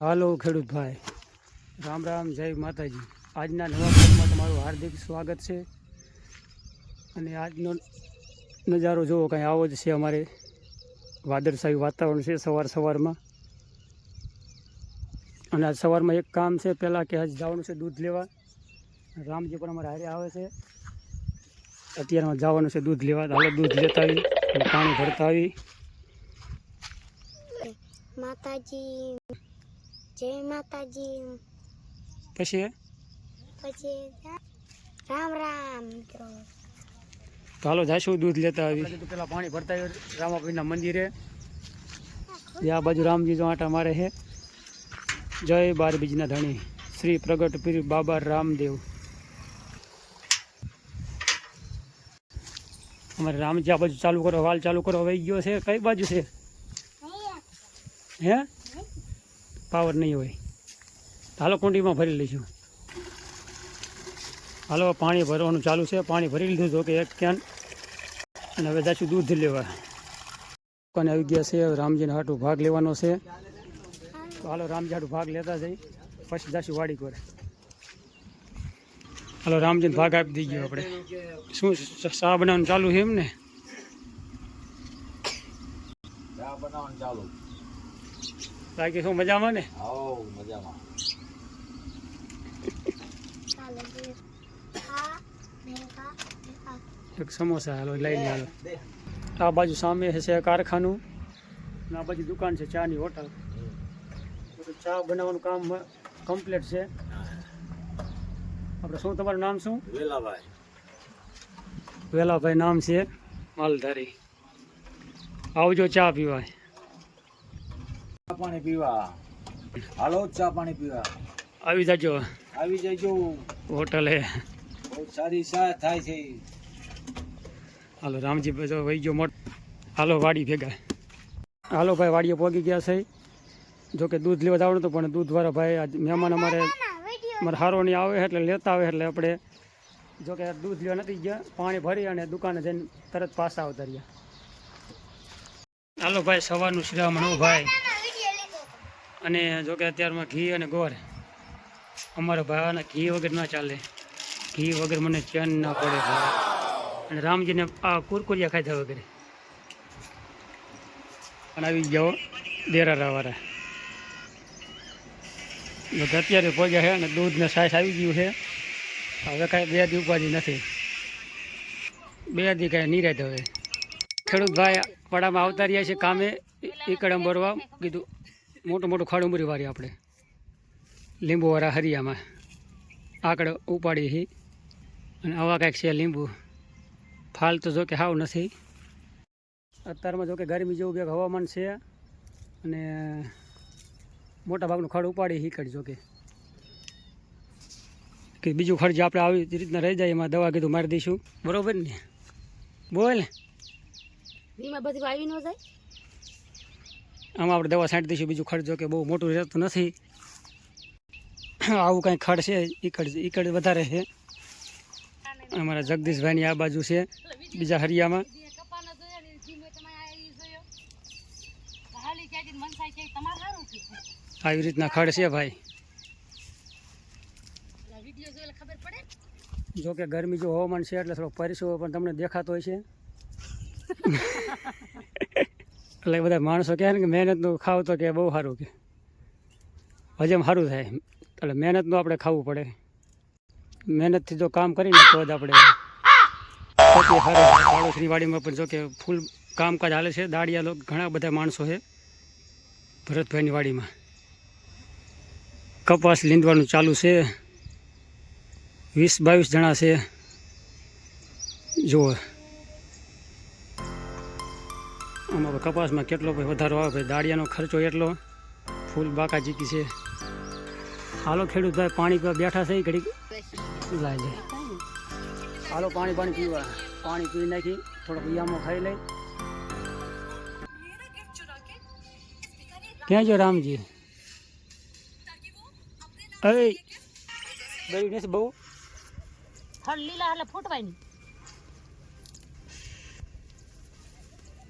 હાલો ખેડૂત ભાઈ. રામ રામ, જય માતાજી. આજના નવા બ્લોગમાં તમારું હાર્દિક સ્વાગત છે. અને આજનો નજારો જુઓ કંઈ આવો જ છે અમારે. વાદળછાયું વાતાવરણ છે સવાર સવારમાં. અને આજ સવારમાં એક કામ છે, પહેલાં કે આજ જવાનું છે દૂધ લેવા. રામજી પણ અમારે હારે આવે છે. અત્યારમાં જવાનું છે દૂધ લેવા. હાલો દૂધ લેતા આવી પાણી ભરતા આવી માતાજી. જય માતાજી પછી પછી રામ રામ મિત્રો તો હાલો જાશું દૂધ લેતા આવી તો પેલા પાણી ભરતા આવી રામાપીના મંદિરે જે આ બાજુ રામજી જો આટા મારે છે જય બાર બીજના ધણી શ્રી પ્રગટ પીર બાબા રામદેવ અમારે રામજી આ બાજુ ચાલુ કરો વાલ ચાલુ કરો વહી ગયો છે કઈ બાજુ છે હે પાવર નહીં હોય. હાલો કુંડીમાં ભરી લઈશું. હાલો પાણી ભરવાનું ચાલુ છે. પાણી ભરી લીધું તો કે એક કેન અને હવે જાશું દૂધ લેવા. દુકાને આવી ગયા છે. રામજીને હાટું ભાગ લેવાનો છે. તો હાલો, રામજી હાટું ભાગ લેતા જઈ. પછી જાશું વાડી. કરે હાલો, રામજીને ભાગ આપી દઈ ગયો આપણે. શું ચા બનાવવાનું ચાલુ છે એમ ને ચા બનાવવાનું ચાલુ. બાકી શું મજામાં ને? મજામાં. એક સમોસા હાલો લઈને હાલો. આ બાજુ સામે છે કારખાનું. અને આ બાજુ દુકાન છે ચાની હોટલ. ચા બનાવવાનું કામ કમ્પ્લીટ છે. આપણે શું તમારું નામ શું? વેલાભાઈ. વેલાભાઈ નામ છે. માલધારી. આવજો ચા પીવા. ચા પાણી પીવા. હાલો ચા પાણી પીવા. આવી જાજો. આવી જજો. હોટલે. બહુ સારી ચા થાય છે. હાલો રામજી ભાઈ વહી ગયો મોટ હાલો વાડી ભેગા. હાલો ભાઈ વાડીએ પહોંચી ગયા છે. જો કે દૂધ લેવા જવાનું હતું પણ દૂધવાળા ભાઈ આજ મહેમાન અમારે મારે હારો નહીં આવે એટલે લેતા આવે એટલે આપણે જો કે દૂધ લેવા નથી ગયા પાણી ભરી અને દુકાને જઈને તરત પાછા આવતા રહ્યા. હાલો ભાઈ સવારનું શ્રીરામણ હો ભાઈ. અને જો કે અત્યારમાં ઘી અને ગોળ. અમારા ભાવાના ઘી વગર ના ચાલે. ઘી વગર મને ચેન ના પડે અને રામજીને આ કુરકુરિયા ખાધા વગેરે. પણ આવી જાઓ દેરારાવાળા અત્યારે પહોંચ્યા છે અને દૂધ ને સાસ આવી ગયું છે. હવે કાંઈ બે દી ઉપાધિ નથી. બે દી કાંઈ નિરાત હવે. ખેડૂત ભાઈ પડામાં આવતા રહ્યા છે કામે. એકડમ ભરવા કીધું. મોટું મોટું ખાડું ઉમરી વારી આપણે. લીંબુવાળા હરિયામાં. આકડ ઉપાડી હી. અને આવા કાંઈક છે લીંબુ. ફાલ તો જો હાવ નથી. અત્યારમાં જો કે ગરમી જેવું બે હવામાન છે. અને મોટા ભાગનું ખડ ઉપાડી હીકડ જો કે કે બીજું જે આપણે આવી રીતના રહી જાય એમાં દવા કીધું મારી દઈશું. બરોબર ને? બોલ. બધું આવી ન જાય? આમાં આપણે દવા છાંટી દઈશું. બીજું જો કે બહુ મોટું રહેતું નથી. આવું કાંઈ ખડ છે? ઈકડ ઈકડ વધારે છે. અમારા જગદીશભાઈની આ બાજુ છે, બીજા હરિયામાં. આવી રીતના ખડ છે ભાઈ. જો કે ગરમી જો હવામાન છે એટલે થોડો પરિસો પણ તમને દેખાતો હોય છે. એટલે બધા માણસો કહે ને કે મહેનતનું ખાવ તો કે બહુ સારું કે. હજમ સારું થાય. એટલે મહેનતનું આપણે ખાવું પડે. મહેનતથી જો કામ કરીને તો જ આપણે પાડોશની વાડીમાં પણ જો કે ફૂલ કામકાજ હાલે છે. દાડિયા લોકો, ઘણા બધા માણસો છે ભરતભાઈની વાડીમાં. કપાસ લીંદવાનું ચાલુ છે. વીસ બાવીસ જણા છે. જુઓ. આમાં કપાસમાં કેટલો ભાઈ વધારો આવે, ભાઈ દાળિયાનો ખર્ચો એટલો, ફૂલ બાકા જીકી છે. હાલો ખેડૂત ભાઈ, પાણી પીવા બેઠા છે ઘડી લાઈ લે. હાલો પાણી પાણી પીવા, પાણી પી નાખી, થોડોક યામો ખાઈ લઈ. ક્યાં જો રામજી? અરે ગઈ નથી બહુ? લીલા હાલે ફૂટવાય નહીં.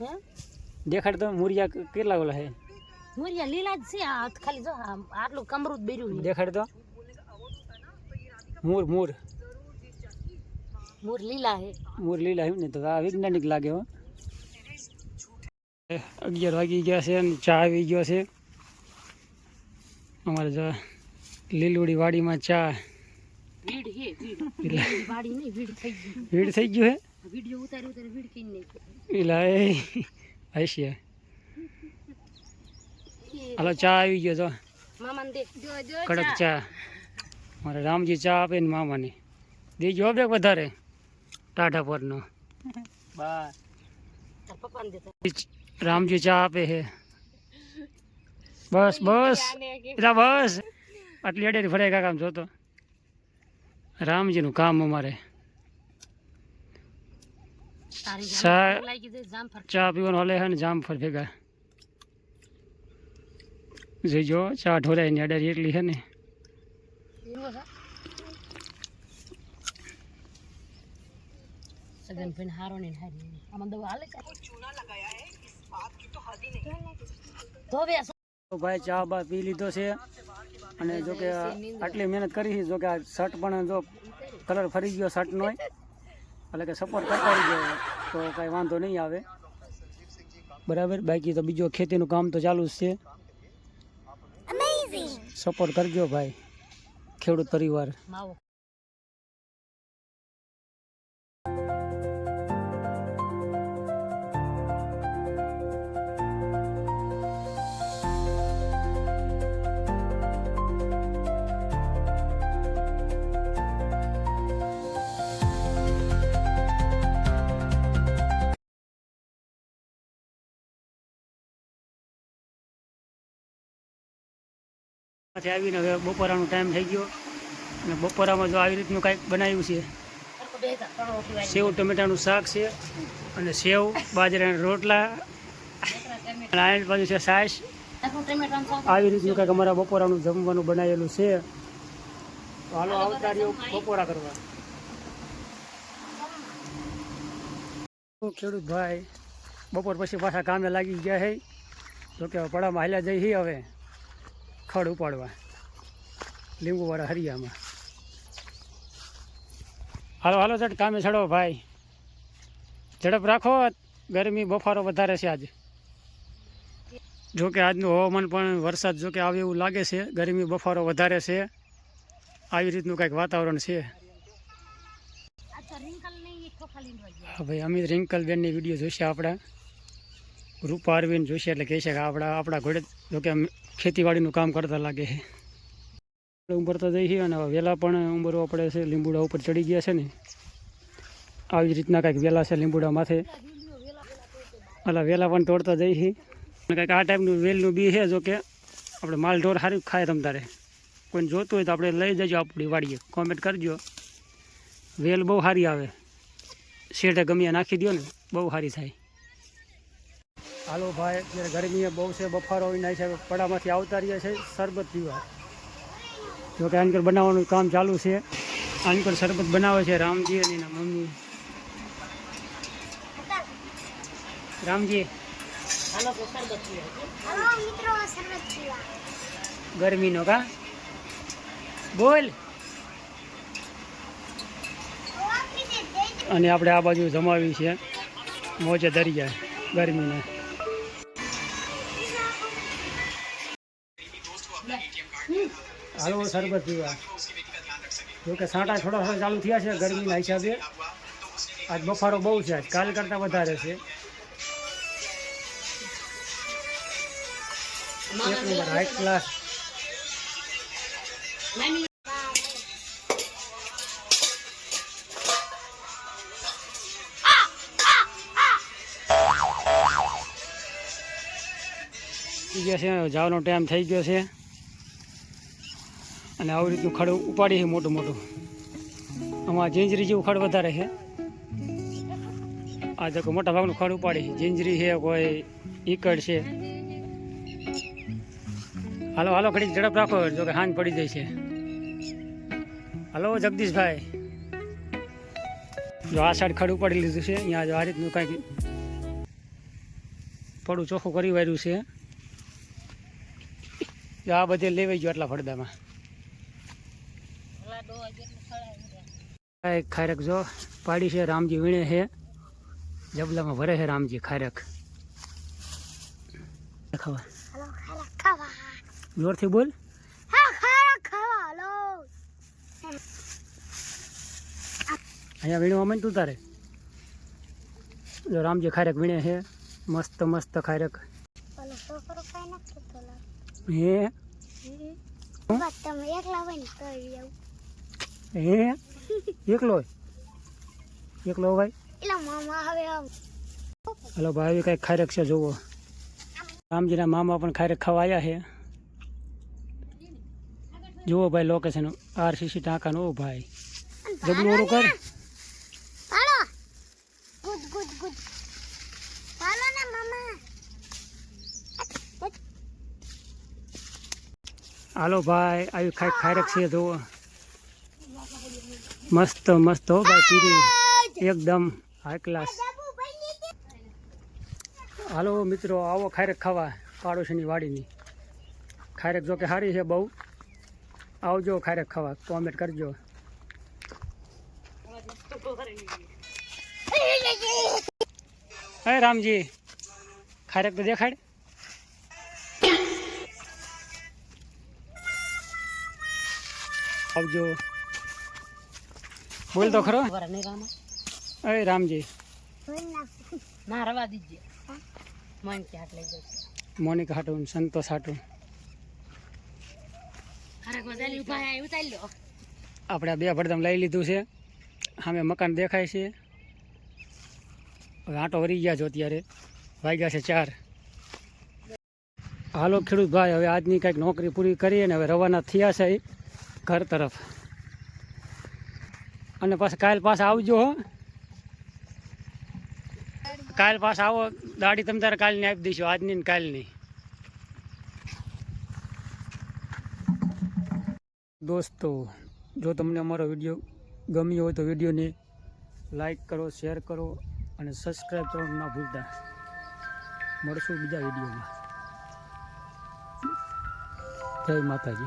હે? દેખાડ તો મુરિયા કેટલા ઓલા છે? મુરિયા લીલા જ છે આ ખાલી જો આટલું કમરું જ બેર્યું દેખાડ તો. Moore Moore. મોર લીલા હે મૂર લીલા હે ને તો આ વૈજ્ઞાનિક લાગે હો. અગિયાર વાગી ગયા છે અને ચા આવી ગયો છે. અમારે જો લીલુડી વાડીમાં ચા ભીડ હે ભીડ. વાડી નહીં ભીડ થઈ ગઈ. ભીડ થઈ ગયું હે? વીડિયો ઉતારી ઉતારી ભીડ કઈ નહીં એટલે એ હશે હાલો ચા આવી ગયો તો મામાને દે. જો જો કડક ચા. મારે રામજી ચા આપે ને મામાને. દેજો બે વધારે. ટાટા પરનો. રામજી ચા આપે હે. બસ બસ. એલા બસ. આટલી અડેરી ફરે કામ જોતો. રામજીનું કામ અમારે. ચા જાન લાગી જાય જામફળ ચા પીવાનું હલે છે ને જામફળ ભેગા. જોઈજો ચા ઢોરાયની અડેરી એટલી છે. ને તો ભાઈ ચા બા પી લીધો છે. અને જો કે આટલી મહેનત કરી છે જો કે આ શર્ટ પણ જો કલર ફરી ગયો શર્ટનો એટલે કે સપોર્ટ કરતા રહીજો તો કાંઈ વાંધો નહીં આવે. બરાબર? બાકી તો બીજો ખેતીનું કામ તો ચાલુ જ છે. સપોર્ટ કરજો ભાઈ ખેડૂત પરિવાર. માવો આવીને હવે બપોરાનો ટાઈમ થઈ ગયો. અને બપોરામાં જો આવી રીતનું કાંઈક બનાવ્યું છે. સેવ ટમેટાનું શાક છે અને સેવ બાજરાના રોટલા. અને બાજુ છે શાક આવી રીતનું કંઈક અમારા બપોરાનું જમવાનું બનાવેલું છે. તો હાલો આવતા બપોરા કરવા. ખેડૂત ભાઈ, બપોર પછી પાછા કામે લાગી ગયા છે તો કે પડામાં હાલ્યા જઈ હવે. ખડ ઉપાડવા. લીંબુવાળા હરિયામાં. હાલો હાલો ચટ કામે ચડો ભાઈ. ઝડપ રાખો ગરમી બફારો વધારે છે આજે. જો કે આજનું હવામાન પણ વરસાદ જો કે આવે એવું લાગે છે ગરમી બફારો વધારે છે. આવી રીતનું કંઈક વાતાવરણ છે. રિંકલ હા ભાઈ અમિત રિંકલબેનની વીડિયો જોશે આપણા. રૂપા અરવિંદ જોશે એટલે કહે છે કે આપણા આપણા ઘોડે જો કે ખેતીવાડીનું કામ કરતા લાગે છે. ઉંબરતા જઈએ છીએ અને હવે વેલા પણ ઉંબરવા પડે છે લીંબુડા ઉપર ચડી ગયા છે ને. આવી રીતના કંઈક વેલા છે લીંબુડા માથે. એટલે વેલા પણ તોડતા જઈએ અને કંઈક આ ટાઈપનું વેલનું બી છે, જો કે આપણે માલ ઢોર સારું ખાય તમતારે કોઈને જોતું હોય તો આપણે લઈ જજો આપણી વાડીએ. કોમેન્ટ કરજો. વેલ બહુ સારી આવે. શેઠે ગમ્યા નાખી દો ને, બહુ સારી થાય. હાલો ભાઈ અત્યારે ગરમી બહુ છે બફારો નાય છે પડામાંથી આવતા રહ્યા છે શરબત પીવા. જો કે આનકર બનાવવાનું કામ ચાલુ છે. આનકર શરબત બનાવે છે રામજી અને એના મમ્મી. રામજી. ગરમીનો કા? બોલ. અને આપણે આ બાજુ જમાવી છે મોજે દરિયા ગરમીને. હાલો શરબત પીવા. જો કે સાંટા થોડા થોડા ચાલુ થયા છે ગરમીના હિસાબે. આજ બફારો બહુ છે આજ કાલ કરતાં વધારે છે. એક નંબર હાઈ ક્લાસ ગયા છે જવાનો ટાઈમ થઈ ગયો છે. અને આવી રીતનું ખડ ઉપાડી છે મોટું મોટું. આમાં જીંજરી જેવું ખડ વધારે છે. આ જો મોટા ભાગનું ખડ ઉપાડી જીંજરી છે, કોઈ ઈકડ છે. હાલો હાલો ખડી ઝડપ રાખો. જો કે હાંજ પડી જાય છે. હાલો, જગદીશભાઈ. જો આ સાઈડ ખડ ઉપાડી લીધું છે. અહીંયા જો આ રીતનું કાંઈક થોડું ચોખ્ખું કરી વાર્યું છે. આ બધે લેવાઈ ગયો આટલા ફળદામાં ઓલા ડોહા જેટલું સળાય છે. આ એક ખારેક જો પાડી છે રામજી વીણે છે. જબલામાં ભરે છે રામજી ખારેક ખાવા. હાલો ખારા ખાવા. જોરથી બોલ. હા ખારા ખાવા હાલો. અહીંયા વીણવા મને તું તારે. જો રામજી ખારેક વીણે છે. મસ્ત મસ્ત ખારેક હે? હે? એકલો એકલો ભાઈ? હલો ભાઈ કઈ ખારેક છે જુઓ. રામજીના મામા પણ ખારેક ખાવા આવ્યા છે. જુઓ ભાઈ લોકેશન આરસીસી ટાંકાનું ઓ ભાઈ. જબલું ઓરું કર. હાલો ભાઈ આવી ખાઈ ખારેક છે જુઓ. મસ્ત મસ્ત હો ભાઈ પીરી. એકદમ હાઈ ક્લાસ હાલો મિત્રો આવો ખારેક ખાવા પાડોશીની વાડીની. ખારેક જો કે સારી છે બહુ. આવજો ખારેક ખાવા કોમેન્ટ કરજો. હે રામજી ખારેક તો દેખાડ. આવજો. બોલ તો ખરો. અરે રામજી. ના રવા દીજે. મોનિકા હાટ લઈ જશે. મોનિકા હાટું સંતોષ હાટું. આપણે આ બે ભડદમ લઈ લીધું છે. સામે મકાન દેખાય છે. હવે આંટો વરી ગયા છો અત્યારે. વાગ્યા છે ચાર. હાલો ખેડૂત ભાઈ હવે આજની કંઈક નોકરી પૂરી કરીએ ને હવે રવાના થયા છે ઘર તરફ. અને પાછા કાલ પાછા આવજો હો. કાલ પાછા આવો. દાડી તમે તારે કાલની આપી દઈશું. આજની ને કાલની. દોસ્તો, જો તમને અમારો વીડિયો ગમ્યો હોય તો વિડીયોને લાઈક કરો, શેર કરો અને સબસ્ક્રાઈબ કરવાનું ના ભૂલતા. મળશું બીજા વિડીયોમાં. જય માતાજી.